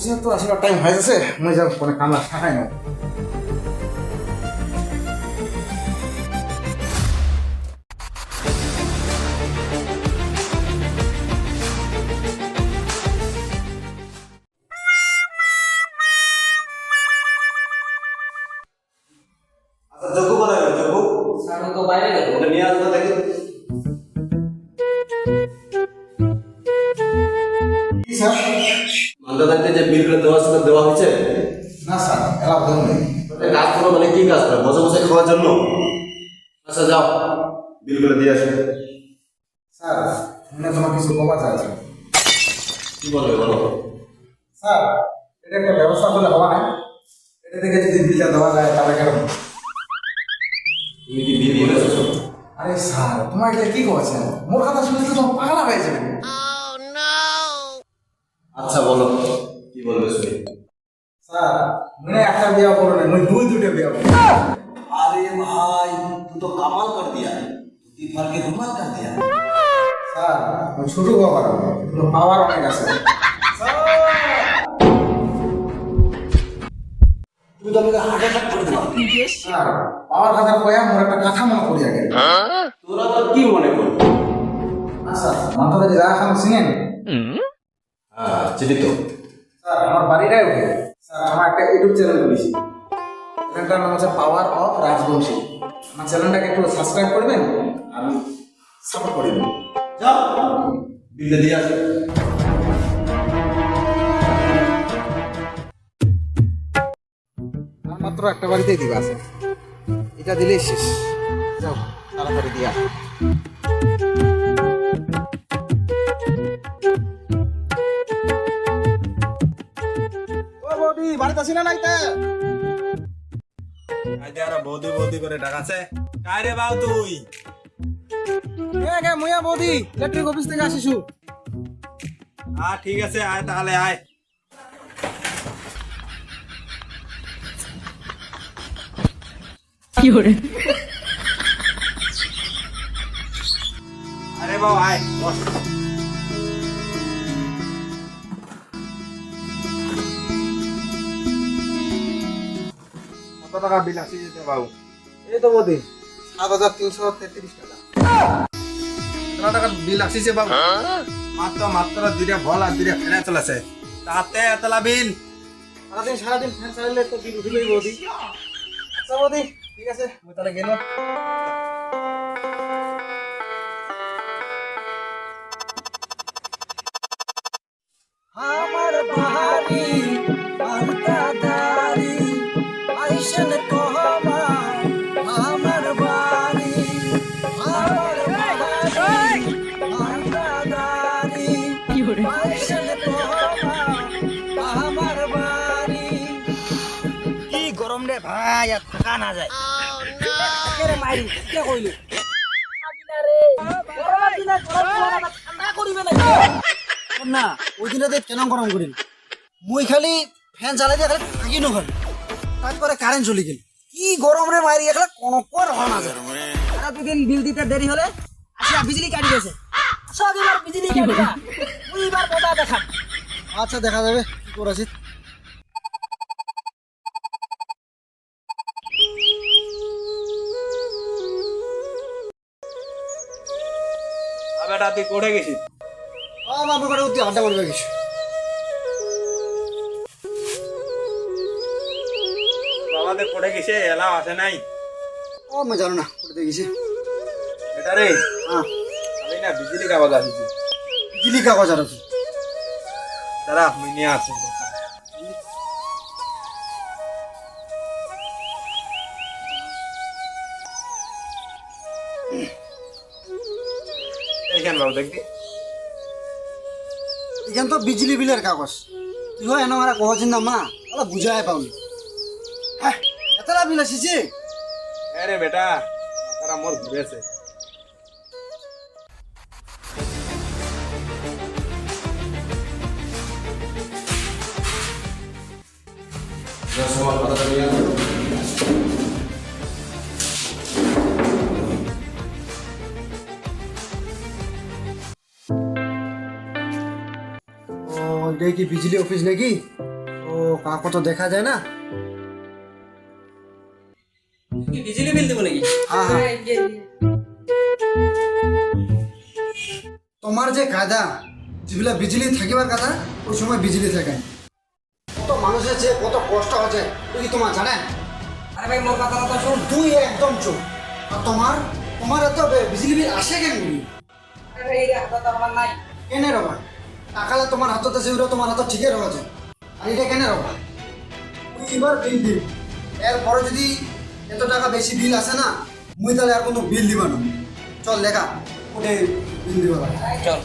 অফিসে তো আসলে টাইম হয়ে গেছে মই যাও কোনো কামলা থাকাই না আচ্ছা তো বাইরে গেল। নিয়ে আসব দেখি। মান্দাদারকে যে বিলগুলো দেওয়া ছিল দেওয়া হয়েছে? না স্যার এলাও ধরুন তাহলে কাজ করো মানে কি কাজ করো? বসে বসে খাওয়ার জন্য? আচ্ছা যাও। বিলগুলো দিয়ে আসো। স্যার মনে তোমার কিছু কবা আছে। কি বলবে বলো। স্যার এটা একটা ব্যবস্থা করলে হওয়া না এটা থেকে যদি বিলটা দেওয়া যায় তাহলে কেন তুমি কি বিল দিয়ে এসেছ আরে স্যার তোমার এটা কি করছেন? মোর কথা শুনে তো তোমার পাগলা হয়ে যাবে। আচ্ছা বলো। কি বলবে শুনি? স্যার মানে একটা বিয়া করো না মানে দুই দুইটা বিয়া করো আরে ভাই তুই তো কামাল কর দিয়া। তুই ফারকে ধুমাল কর দিয়া। স্যার আমি ছোট বাবা তোর পাওয়ার অনেক আছে তোরা তো কি মনে করবি আচ্ছা মাথাটা রাখা শুনেন। hmm? খান চিনেন হ্যাঁ চিনি তো স্যার, আমার বাড়িটাই ওকে। স্যার, আমার একটা ইউটিউব চ্যানেল খুলেছি। চ্যানেলটার নাম হচ্ছে পাওয়ার অফ রাজবংশী আমার চ্যানেলটাকে একটু সাবস্ক্রাইব করবেন, আর সাপোর্ট করে দেবেন যাও। বিলটা দিয়ে আসো। মাত্র একটা বাড়িতেই দিবা আছে। এটা দিলেই শেষ। যাও, তাড়াতাড়ি দিয়া ও বাড়িতে আছি না নাইতে আইতে আর বৌদি বৌদি করে ডাকাছে। কাই বাউ তুই? এ গে মুয়া বৌদি ইলেকট্রিক অফিস থেকে আসিছু হ্যাঁ ঠিক আছে আয় তাহলে আয়। আরে বাউ আয় বস। কত টাকা বিল আসি যেতে বাবু। এই তো বৌদি। সাত হাজার তিনশো তেত্রিশ টাকা। কত টাকা বিল আসিছে বাবু। মাত্র মাত্র দুইটা ভল আর দুইটা ফেনে চলেছে। তাতে এতলা বিল সারাদিন সারাদিন ফ্যান চালাইলে তো বিল উঠিলই বৌদি। আচ্ছা ঠিক আছে মুই তাহলে গেলাম। আমার বাড়ি রে ভাই আর থাকা না যায় রে মাইরি কে কইলো না? ওই দিনতে কেন গরম করিল মুই খালি ফ্যান চালাই দিয়ে খালি থাকি নখালি তারপরে কারেন্ট চলে গেল। কি গরম রে মারি এখানে কোনো কর না যায় দুদিন বিল দিতে দেরি হলে আসিয়া বিজলি কাটি গেছে। সব এবার বিজলি কাটি মুই এবার কথা দেখা আচ্ছা দেখা যাবে কি করেছি বেটা তুই কোঠে গেছিস? আমার আড্ডা মারবে কিছু বাবাদের কোঠে গেছে এলাও আসে নাই? ও আমি জানো না গেছি। বেটা রে? হ্যাঁ। না বিজলি কাগজ আসিছে বিজলি কাগজ আর আছে। দাঁড়া মুই নিয়ে আসছি এইখান বাবু দেখবি। এখান তো বিজলি বিলের কাগজ। তুই হয় এনে আমরা কহছিস না মা ওরা বুঝাই পাওনি। হ্যাঁ এতটা বিল আসিছে? হ্যাঁ রে বেটা মাথারা মোর ঘুরেছে। যাও ও কি বিজলি অফিস নাকি? কাকো তো দেখা যায় না। বিজলি বিল দেবো নাকি? হ্যাঁ তোমার যে কায়দা যেগুলা বিজলি থাকিবার কথা ওই সময় বিজলি থাকে কত মানুষের যে কত কষ্ট হচ্ছে তুই তোমার জানেন? আরে ভাই মোর কথা তো শুন। তুই একদম চুপ। আর তোমার তোমার এত বিজলি বিল আসে কেন? আরে এই আমার নাই। কেনে রবা টাকালে তোমার হাতত আছে ওটা তোমার হাতত ঠিকই রয়েছে। আর এটা কেন তুই এবার বিল দিল এরপরে যদি এত টাকা বেশি বিল আসে না মুই তাহলে আর কোনো বিল দিবা না। চল লেখা ওটে বিল দিব। না চল